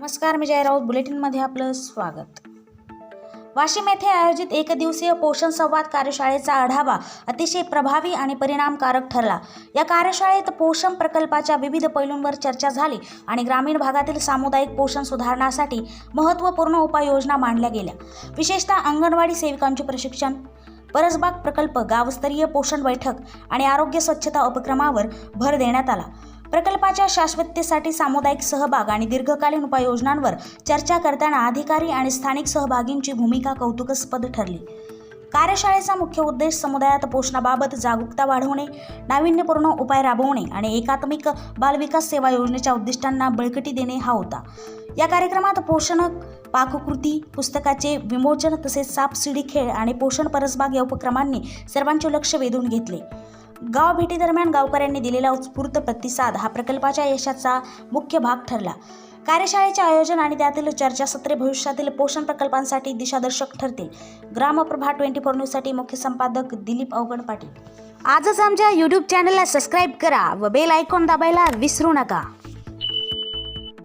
नमस्कार मी जय राऊत बुलेटिनमध्ये आपलं स्वागत. वाशिम येथे आयोजित एकदिवसीय पोषण संवाद कार्यशाळेचा आढावा अतिशय प्रभावी आणि परिणामकारक ठरला. या कार्यशाळेत पोषण प्रकल्पाच्या विविध पैलूंवर चर्चा झाली आणि ग्रामीण भागातील सामुदायिक पोषण सुधारण्यासाठी महत्त्वपूर्ण उपाययोजना मांडल्या गेल्या. विशेषतः अंगणवाडी सेविकांचे प्रशिक्षण परसबाग प्रकल्प गावस्तरीय पोषण बैठक आणि आरोग्य स्वच्छता उपक्रमावर भर देण्यात आला. प्रकल्पाच्या शाश्वततेसाठी सामुदायिक सहभाग आणि दीर्घकालीन उपाययोजनांवर चर्चा करताना अधिकारी आणि स्थानिक सहभागींची भूमिका कौतुकास्पद ठरली. कार्यशाळेचा मुख्य उद्देश समुदायात पोषणाबाबत जागरूकता वाढवणे नाविन्यपूर्ण उपाय राबवणे आणि एकात्मिक बालविकास सेवा योजनेच्या उद्दिष्टांना बळकटी देणे हा होता. या कार्यक्रमात पोषण पाककृती पुस्तकाचे विमोचन तसेच सापशिडी खेळ आणि पोषण परसबाग या उपक्रमांनी सर्वांचे लक्ष वेधून घेतले. गाव भेटीदरम्यान गावकऱ्यांनी दिलेला उत्स्फूर्त प्रतिसाद हा प्रकल्पाच्या यशाचा मुख्य भाग ठरला. कार्यशाळेचे आयोजन आणि त्यातील चर्चासत्रे भविष्यातील पोषण प्रकल्पांसाठी दिशादर्शक ठरतील. ग्रामप्रभा ट्वेंटी फोर न्यूजसाठी मुख्य संपादक दिलीप अवगण पाटील. आजच आमच्या यूट्यूब चॅनलला सबस्क्राईब करा व बेल आयकॉन दाबायला विसरू नका.